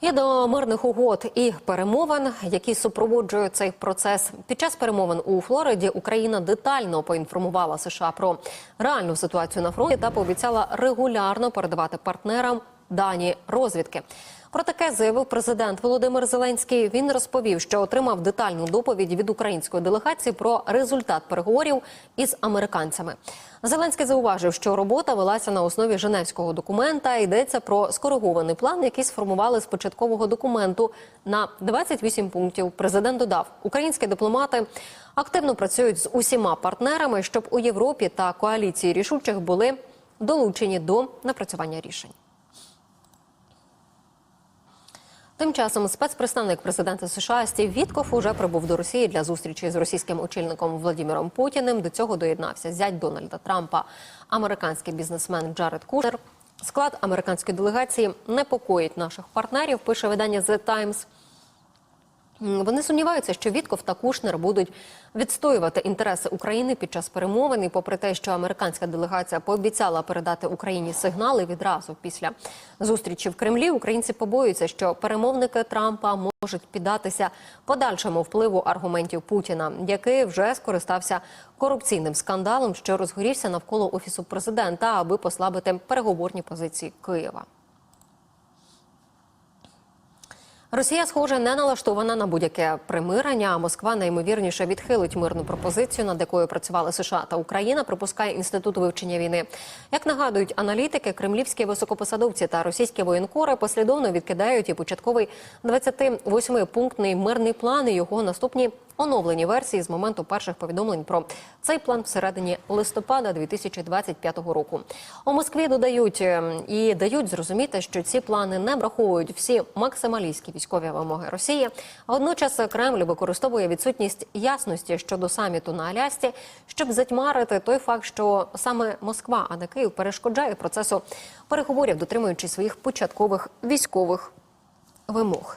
І до мирних угод і перемовин, які супроводжують цей процес. Під час перемовин у Флориді Україна детально поінформувала США про реальну ситуацію на фронті та пообіцяла регулярно передавати партнерам дані розвідки. Про таке заявив президент Володимир Зеленський. Він розповів, що отримав детальну доповідь від української делегації про результат переговорів із американцями. Зеленський зауважив, що робота велася на основі Женевського документа. Йдеться про скоригований план, який сформували з початкового документу на 28 пунктів. Президент додав, українські дипломати активно працюють з усіма партнерами, щоб у Європі та коаліції рішучих були долучені до напрацювання рішень. Тим часом спецпредставник президента США Стів Вітков уже прибув до Росії для зустрічі з російським очільником Владимиром Путіним. До цього доєднався зять Дональда Трампа, американський бізнесмен Джаред Кушнер. Склад американської делегації непокоїть наших партнерів. Пише видання The Times. Вони сумніваються, що Вітков та Кушнер будуть відстоювати інтереси України під час перемовин. І попри те, що американська делегація пообіцяла передати Україні сигнали відразу після зустрічі в Кремлі, українці побоюються, що перемовники Трампа можуть піддатися подальшому впливу аргументів Путіна, який вже скористався корупційним скандалом, що розгорівся навколо офісу президента, аби послабити переговорні позиції Києва. Росія, схоже, не налаштована на будь-яке примирення. Москва найімовірніше відхилить мирну пропозицію, над якою працювали США та Україна. Припускає інститут вивчення війни. Як нагадують аналітики, кремлівські високопосадовці та російські воєнкори послідовно відкидають і початковий 28-пунктний мирний план і його наступні оновлені версії з моменту перших повідомлень про цей план всередині листопада 2025 року. У Москві додають е, і дають зрозуміти, що ці плани не враховують всі максималістські військові вимоги Росії. Водночас Кремль використовує відсутність ясності щодо саміту на Алясці, щоб затьмарити той факт, що саме Москва, а не Київ, перешкоджає процесу переговорів, дотримуючись своїх початкових військових вимог.